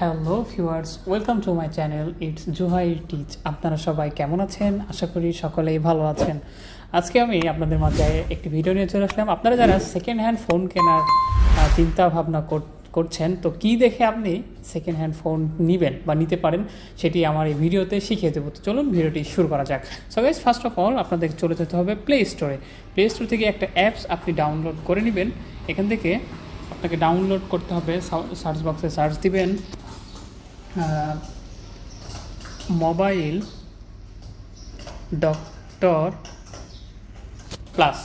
Hello viewers welcome to my channel it's Juhai teach আপনারা সবাই কেমন আছেন? আশা করি সকলেই ভালো আছেন। আজকে আমি আপনাদের মাঝে একটি ভিডিও নিয়ে চলে আসলাম। আপনারা যারা সেকেন্ড হ্যান্ড ফোন কেনার চিন্তা ভাবনা কর- করছেন, তো কি দেখে আপনি সেকেন্ড হ্যান্ড ফোন নেবেন বা নিতে পারেন, সেটি আমার এই ভিডিওতে শিখিয়ে দেবো। তো চলুন ভিডিওটি শুরু করা যাক। So guys first of all আপনাদের চলে যেতে হবে প্লে স্টোরে প্লে স্টোর থেকে একটা অ্যাপস আপনি ডাউনলোড করে নেবেন। এখান থেকে আপনাকে ডাউনলোড করতে হবে। সার্চ বক্সে সার্চ দিবেন। Mobile doctor plus.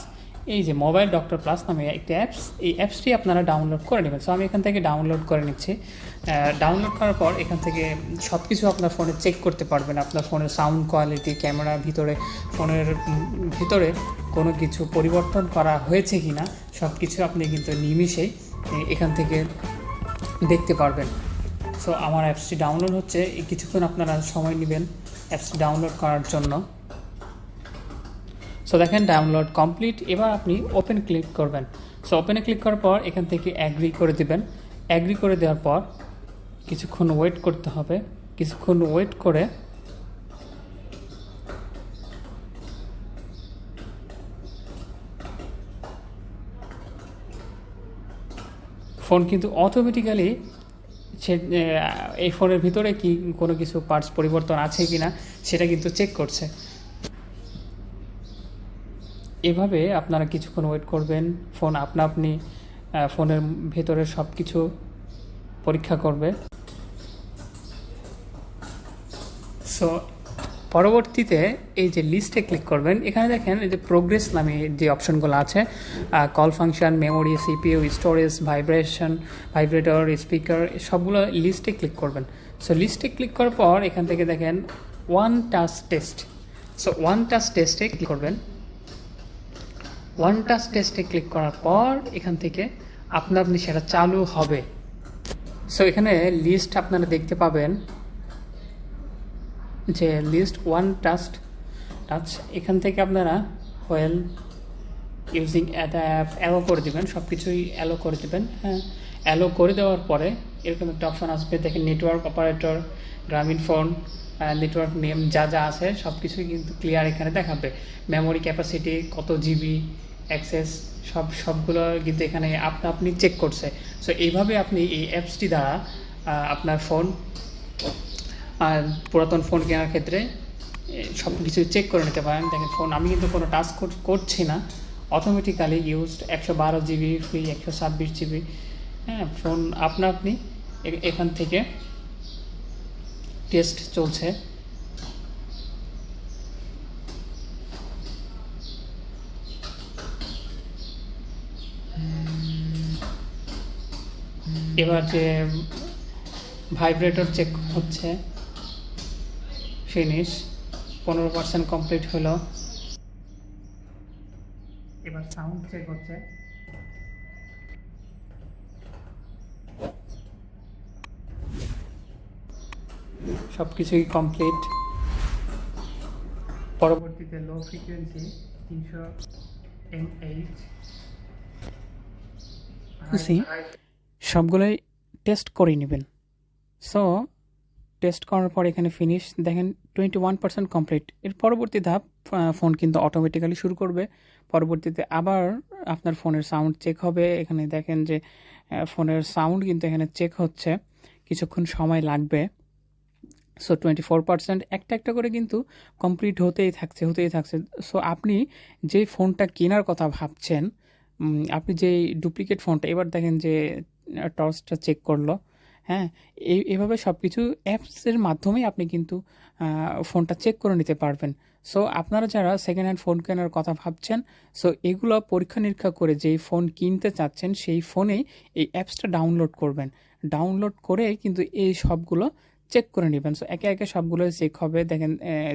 এই যে মোবাইল ডক্টর প্লাস নামে একটি অ্যাপস, এই অ্যাপসটি আপনারা ডাউনলোড করে নেবেন। সো আমি এখান থেকে ডাউনলোড করে নিচ্ছি। ডাউনলোড করার পর এখান থেকে সব কিছু আপনার ফোনে চেক করতে পারবেন। আপনার ফোনের সাউন্ড কোয়ালিটি, ক্যামেরা ভিতরে, ফোনের ভিতরে কোনো কিছু পরিবর্তন করা হয়েছে কি না সব কিছু আপনি কিন্তু নিমিষেই এখান থেকে দেখতে পারবেন। সো আমার অ্যাপসটি ডাউনলোড হচ্ছে। কিছুক্ষণ আপনারা সময় নেবেন অ্যাপসটি ডাউনলোড করার জন্য। সো দেখেন ডাউনলোড কমপ্লিট এবার আপনি ওপেন ক্লিক করবেন। সো ওপেনে ক্লিক করার পর এখান থেকে অ্যাগ্রি করে দিবেন। অ্যাগ্রি করে দেওয়ার পর কিছুক্ষণ ওয়েট করতে হবে। কিছুক্ষণ ওয়েট করে ফোন কিন্তু অটোমেটিক্যালি সে এই ফোনের ভিতরে কি কোনো কিছু পার্টস পরিবর্তন আছে কি না সেটা কিন্তু চেক করছে। এভাবে আপনারা কিছুক্ষণ ওয়েট করবেন ফোন আপনা আপনি ফোনের ভেতরে সব কিছু পরীক্ষা করবে। সো পরবর্তীতে এই যে লিস্টে ক্লিক করবেন, এখানে দেখেন এই যে প্রোগ্রেস নামে যে অপশনগুলো আছে call function memory CPU storage vibration vibrator speaker সবগুলো লিস্টে ক্লিক করবেন। সো লিস্টে ক্লিক করার পর এখান থেকে দেখেন one touch test so one touch টেস্টে ক্লিক করবেন। ওয়ান টাচ টেস্টে ক্লিক করার পর এখান থেকে আপনা আপনি সেটা চালু হবে। সো এখানে লিস্ট আপনারা দেখতে পাবেন। যে লিস্ট ওয়ান টাস্ট টাচ এখান থেকে আপনারা ওয়েল ইউজিং অ্যাপ অ্যালো করে দেবেন সব কিছুই অ্যালো করে দেবেন হ্যাঁ? অ্যালো করে দেওয়ার পরে এরকম একটা অপশন আসবে, দেখেন network operator Grameenphone network name যা যা আছে সব কিছুই কিন্তু ক্লিয়ার এখানে দেখাবে। মেমোরি ক্যাপাসিটি কত জিবি অ্যাক্সেস সব, সবগুলো কিন্তু এখানে আপনা আপনি চেক করছে। সো এইভাবে আপনি এই অ্যাপসটি দ্বারা আপনার ফোন আর পুরাতন ফোন কেনার ক্ষেত্রে সব কিছু চেক করে নিতে পারেন। দেখেন ফোন আমি কিন্তু কোনো টাস্ক করছি না। অটোমেটিক্যালি ইউজড একশো বারো জিবি ফ্রি একশো ছাব্বিশ জিবি হ্যাঁ ফোন আপনা আপনি এখান থেকে টেস্ট চলছে। এবার যে ভাইব্রেটর চেক হচ্ছে ফিনিশ পনেরো পার্সেন্ট কমপ্লিট হলো। এবার সাউন্ড চেক হচ্ছে। সব কিছুই কমপ্লিট পরবর্তীতে লো ফ্রিকোয়েন্সি তিনশো এম এইচ জি। সবগুলোই টেস্ট করে নেবেন। সো টেস্ট করার পর এখানে ফিনিশ দেখেন টোয়েন্টি ওয়ান পার্সেন্ট কমপ্লিট এর পরবর্তী ধাপ ফোন কিন্তু অটোমেটিক্যালি শুরু করবে। পরবর্তীতে আবার আপনার ফোনের সাউন্ড চেক হবে। এখানে দেখেন যে ফোনের সাউন্ড কিন্তু এখানে চেক হচ্ছে। কিছুক্ষণ সময় লাগবে। সো টোয়েন্টি ফোর পার্সেন্ট একটা একটা করে কিন্তু কমপ্লিট হতেই থাকছে হতেই থাকছে। সো আপনি যে ফোনটা কেনার কথা ভাবছেন আপনি যে ডুপ্লিকেট ফোনটা এবার দেখেন যে টর্চটা চেক করল। হ্যাঁ এই এভাবে সব কিছু অ্যাপসের মাধ্যমেই আপনি কিন্তু ফোনটা চেক করে নিতে পারবেন। সো আপনারা যারা সেকেন্ড হ্যান্ড ফোন কেনার কথা ভাবছেন সো এগুলো পরীক্ষা নিরীক্ষা করে যেই ফোন কিনতে চাচ্ছেন, সেই ফোনেই এই অ্যাপসটা ডাউনলোড করবেন। ডাউনলোড করে কিন্তু এই সবগুলো চেক করে নেবেন। সো একে একে সবগুলো চেক হবে। দেখেন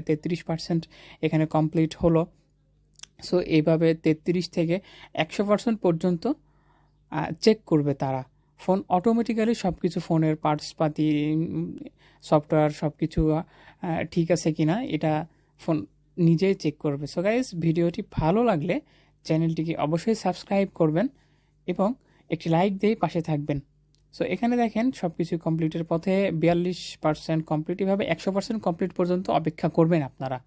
তেত্রিশ পার্সেন্ট এখানে কমপ্লিট হলো। সো এইভাবে তেত্রিশ থেকে একশো পার্সেন্ট পর্যন্ত চেক করবে তারা। ফোন অটোমেটিক্যালি সব কিছু ফোনের পার্টসপাতি সফটওয়্যার সব কিছু ঠিক আছে কি না এটা ফোন নিজেই চেক করবে। সো গাইজ ভিডিওটি ভালো লাগলে চ্যানেলটিকে অবশ্যই সাবস্ক্রাইব করবেন এবং একটি লাইক দিয়ে পাশে থাকবেন। সো এখানে দেখেন সব কিছু কমপ্লিটের পথে বিয়াল্লিশ পার্সেন্ট কমপ্লিট এভাবে একশো পার্সেন্ট কমপ্লিট পর্যন্ত অপেক্ষা করবেন আপনারা।